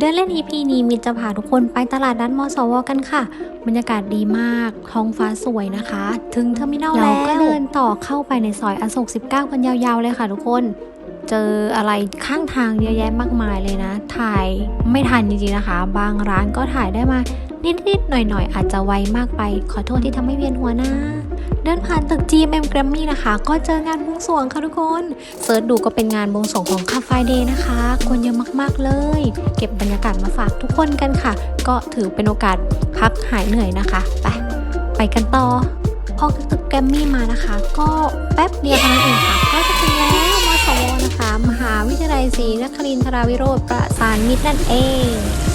ดินเล่น EP นี้มินจะพาทุกคนไปตลาดนัดมสวกันค่ะ บรรยากาศดีมาก ท้องฟ้าสวยนะคะ ถึงเทอร์มินอลแล้วก็เดินต่อเข้าไปในซอยอโศก 19 กันยาวๆ เลยค่ะทุกคน เจออะไรข้างทางเยอะแยะมากมายเลยนะ ถ่ายไม่ทันจริงๆนะคะ บางร้านก็ถ่ายได้มานิดๆหน่อยๆ อาจจะไวมากไป ขอโทษที่ทำให้เวียนหัวนะ เดินผ่านตึก GMM Grammy นะคะ ก็เจองานบวงสรวงค่ะทุกคนเสิร์ชดูก็เป็นงานบวงสรวงของคา f ฟเดย์นะคะ คนเยอะมากๆเลย เก็บบรรยากาศมาฝากทุกคนกันค่ะ ก็ถือเป็นโอกาสพักหายเหนื่อยนะคะไปไปกันต่อพอตึกแกรมมี่มานะคะ ก็แป๊บเดียวเท่านั้นเองค่ะ ก็จะถึงแล้วมสวนะคะ มหาวิทยาลัยศรีนครินทราวิโรธประสานมิตรนั่นเอง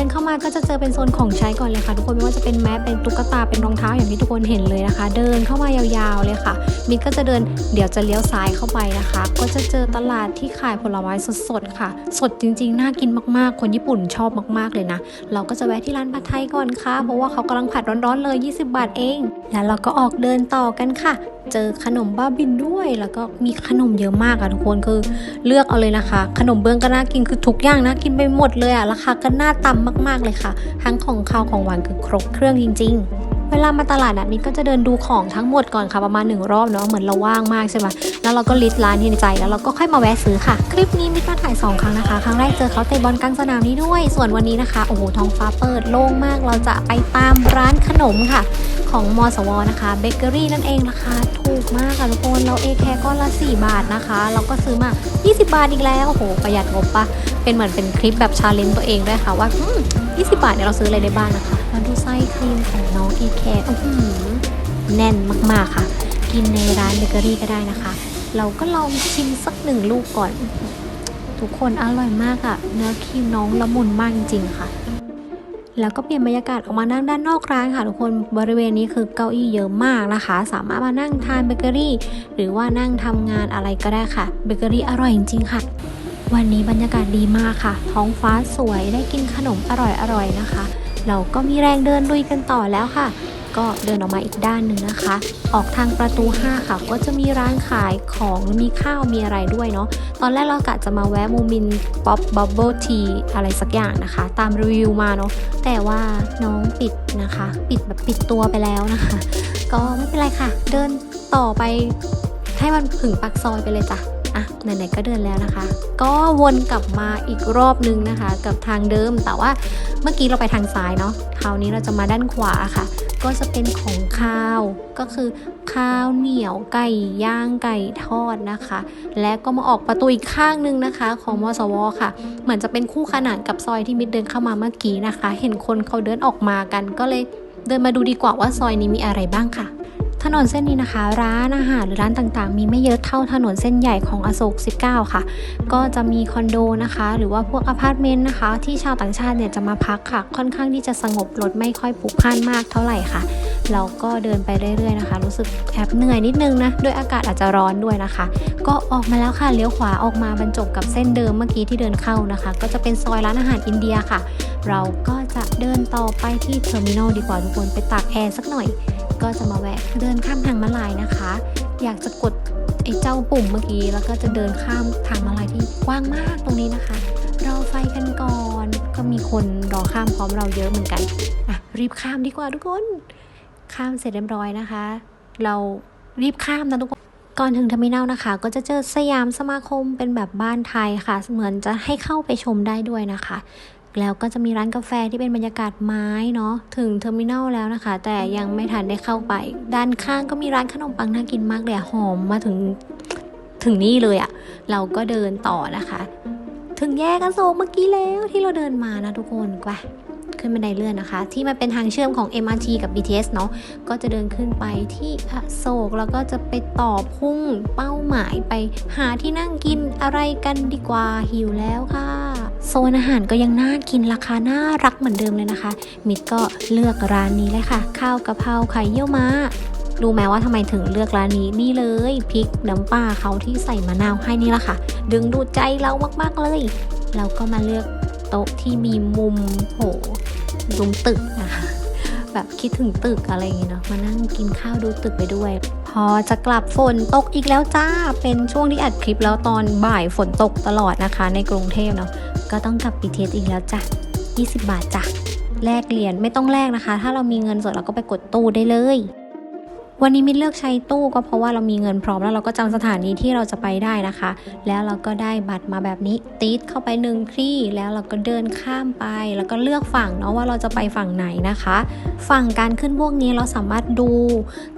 ดินเข้ามาก็จะเจอเป็นโซนของใช้ก่อนเลยค่ะ ทุกคนไม่ว่าจะเป็นแมสเป็นตุ๊กตาเป็นรองเท้าอย่างที่ทุกคนเห็นเลยนะคะ เดินเข้ามายาวๆเลยค่ะมิดก็จะเดินเดี๋ยวจะเลี้ยวซ้ายเข้าไปนะคะ ก็จะเจอตลาดที่ขายผลไม้สดๆค่ะ สดจริงๆน่ากินมากๆ คนญี่ปุ่นชอบมากๆเลยนะ เราก็จะแวะที่ร้านผัดไทยก่อนค่ะ เพราะว่าเขากำลังผัดร้อนๆเลย 20 บาทเอง แล้วเราก็ออกเดินต่อกันค่ะเจอขนมบ้าบินด้วย แล้วก็มีขนมเยอะมากอะทุกคนคือเลือกเอาเลยนะคะ ขนมเบื้องก็น่ากินคือทุกอย่างน่ากินไปหมดเลยอะราคาก็น่าต่ำมาก ๆเลยค่ะ ทั้งของข้าวของหวานคือครบเครื่องจริง ๆ เวลามาตลาดนัดนี้ก็จะเดินดูของทั้งหมดก่อนค่ะประมาณหนึ่งรอบเนาะเหมือนเราว่างมากใช่ไหมแล้วเราก็ลิสต์ร้านที่ในใจแล้วเราก็ค่อยมาแวะซื้อค่ะ คลิปนี้มิตรมาถ่ายสองครั้งนะคะ ครั้งแรกเจอเขาเตะบอลกลางสนามนี้ด้วย ส่วนวันนี้นะคะโอ้โหท้องฟ้าเปิดโล่งมาก เราจะไปตามร้านขนมค่ะ ของมสวนะคะเบเกอรี่นั่นเองราคาถูกมากค่ะทุกคนเราเอแคก้อนละ 4 บาทนะคะ เราก็ซื้อมา 20 บาทอีกแล้วโอ้โหประหยัดงบปะเป็นเหมือนเป็นคลิปแบบชาเลนจ์ตัวเองด้วยค่ะว่า20 บาทเนี่ยเราซื้ออะไรได้บ้างนะคะ ไส้ครีมของน้องเอแคอื้อหือแน่นมากๆค่ะ กินในร้านเบเกอรี่ก็ได้นะคะ เราก็ลองชิมสักหนึ่งลูกก่อน ทุกคนอร่อยมากอะเนื้อครีมน้องละมุนมากจริงๆค่ะ แล้วก็เปลี่ยนบรรยากาศออกมานั่งด้านนอกร้านค่ะ ทุกคนบริเวณนี้คือเก้าอี้เยอะมากนะคะ สามารถมานั่งทานเบเกอรี่ หรือว่านั่งทำงานอะไรก็ได้ค่ะเบเกอรี่อร่อยจริงๆค่ะวันนี้บรรยากาศดีมากค่ะ ท้องฟ้าสวยได้กินขนมอร่อยๆนะคะ เราก็มีแรงเดินลุยกันต่อแล้วค่ะ ก็เดินออกมาอีกด้านหนึ่งนะคะ ออกทางประตู 5 ค่ะ ก็จะมีร้านขายของมีข้าวมีอะไรด้วยเนาะตอนแรกเรากะจะมาแวะมูมินป๊อปบับเบิลทีอะไรสักอย่างนะคะ ตามรีวิวมาเนาะแต่ว่าน้องปิดนะคะ ปิดแบบปิดตัวไปแล้วนะคะ ก็ไม่เป็นไรค่ะ เดินต่อไปให้มันถึงปากซอยไปเลยจ้ะ อะไหนๆก็เดินแล้วนะคะ ก็วนกลับมาอีกรอบนึงนะคะ กับทางเดิมแต่ว่าเมื่อกี้เราไปทางซ้ายเนาะคราวนี้เราจะมาด้านขวาค่ะ ก็จะเป็นของข้าวก็คือข้าวเหนียวไก่ย่างไก่ทอดนะคะ และก็มาออกประตูอีกข้างหนึงนะคะ ของมสวค่ะ เหมือนจะเป็นคู่ขนานกับซอยที่มิดเดินเข้ามาเมื่อกี้นะคะ เห็นคนเขาเดินออกมากันก็เลยเดินมาดูดีกว่าว่าซอยนี้มีอะไรบ้างค่ะ ถนนเส้นนี้นะคะ ร้านอาหารหรือร้านต่างๆ มีไม่เยอะเท่าถนนเส้นใหญ่ของอโศก 19 ค่ะ ก็จะมีคอนโดนะคะ หรือว่าพวกอพาร์ตเมนต์นะคะ ที่ชาวต่างชาติเนี่ยจะมาพักค่ะ ค่อนข้างที่จะสงบรถไม่ค่อยพลุกพล่านมากเท่าไหร่ค่ะเราก็เดินไปเรื่อยๆนะคะ รู้สึกแอบเหนื่อยนิดนึงนะด้วยอากาศอาจจะร้อนด้วยนะคะ ก็ออกมาแล้วค่ะเลี้ยวขวาออกมาบรรจบกับเส้นเดิมเมื่อกี้ที่เดินเข้านะคะ ก็จะเป็นซอยร้านอาหารอินเดียค่ะ เราก็จะเดินต่อไปที่เทอร์มินอลดีกว่าทุกคนไปตากแอร์สักหน่อย ก็จะมาแวะเดินข้ามทางม้าลายนะคะ อยากจะกดไอ้เจ้าปุ่มเมื่อกี้ แล้วก็จะเดินข้ามทางม้าลายที่กว้างมากตรงนี้นะคะ รอไฟกันก่อนก็มีคนรอข้ามพร้อมเราเยอะเหมือนกันอะรีบข้ามดีกว่าทุกคน ข้ามเสร็จเรียบร้อยนะคะ เรารีบข้ามนะทุกคนก่อนถึงเทอร์มินอลนะคะ ก็จะเจอสยามสมาคมเป็นแบบบ้านไทยค่ะ เหมือนจะให้เข้าไปชมได้ด้วยนะคะ แล้วก็จะมีร้านกาแฟที่เป็นบรรยากาศไม้เนาะถึงเทอร์มินอลแล้วนะคะ แต่ยังไม่ทันได้เข้าไป ด้านข้างก็มีร้านขนมปังน่ากินมากเลยหอมมาถึงถึงนี่เลยอะเราก็เดินต่อนะคะ ถึงแยกอโศกเมื่อกี้แล้วที่เราเดินมานะทุกคนไปขึ้นบันไดเลื่อนนะคะ ที่มันเป็นทางเชื่อมของ MRT กับ BTS เนาะก็จะเดินขึ้นไปที่อโศกแล้วก็จะไปต่อพุ่งเป้าหมายไปหาที่นั่งกินอะไรกันดีกว่าหิวแล้วค่ะ โซนอาหารก็ยังน่ากินราคาน่ารักเหมือนเดิมเลยนะคะ มิดก็เลือกร้านนี้เลยค่ะ ข้าวกะเพราไข่เยี่ยวม้ารู้ไหมว่าทำไมถึงเลือกร้านนี้นี่เลยพริกน้ำปลาเขาที่ใส่มะนาวให้นี่แหละค่ะ ดึงดูดใจเรามากๆเลย เราก็มาเลือกโต๊ะที่มีมุมโหมุมตึกนะคะแบบคิดถึงตึกอะไรอย่างเงี้ยเนาะมานั่งกินข้าวดูตึกไปด้วย พอจะกลับฝนตกอีกแล้วจ้าเป็นช่วงที่อัดคลิปแล้วตอนบ่ายฝนตกตลอดนะคะ ในกรุงเทพเนาะ ก็ต้องกลับปีเทสอีกแล้วจ้ะ 20 บาทจ้ะแลกเหรียญไม่ต้องแลกนะคะ ถ้าเรามีเงินสดเราก็ไปกดตู้ได้เลย วันนี้มินเลือกใช้ตู้ก็เพราะว่าเรามีเงินพร้อมแล้วเราก็จำสถานีที่เราจะไปได้นะคะ แล้วเราก็ได้บัตรมาแบบนี้ตีดเข้าไปหนึ่งคลี่แล้วเราก็เดินข้ามไป แล้วก็เลือกฝั่งเนาะว่าเราจะไปฝั่งไหนนะคะ ฝั่งการขึ้นพวกนี้เราสามารถดู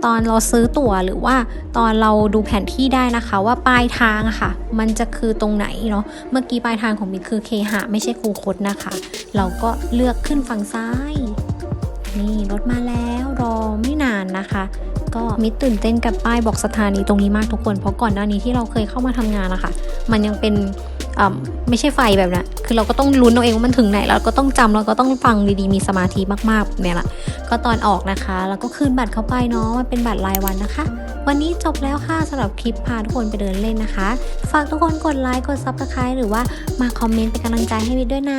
ตอนเราซื้อตั๋วหรือว่าตอนเราดูแผนที่ได้นะคะ ว่าปลายทางอะค่ะ มันจะคือตรงไหนเนาะเมื่อกี้ปลายทางของมินคือเคหะไม่ใช่คูคตนะคะ เราก็เลือกขึ้นฝั่งซ้าย นี่รถมาแล้วรอไม่นานนะคะ ก็มิดตื่นเต้นกับป้ายบอกสถานีตรงนี้มากทุกคน เพราะก่อนหน้านี้ที่เราเคยเข้ามาทำงานนะคะมันยังเป็นไม่ใช่ไฟแบบนั้นคือเราก็ต้องลุ้นเอาเองว่ามันถึงไหน เราก็ต้องจำเราก็ต้องฟังดีๆ มีสมาธิมากๆเนี่ยแหละ ก็ตอนออกนะคะ แล้วก็คืนบัตรเข้าไปเนาะ มันเป็นบัตรรายวันนะคะ วันนี้จบแล้วค่ะสำหรับคลิปพาทุกคนไปเดินเล่นนะคะ ฝากทุกคนกดไลค์ กดซับสไครต์หรือว่ามาคอมเมนต์เป็นกำลังใจให้วิดด้วยนะ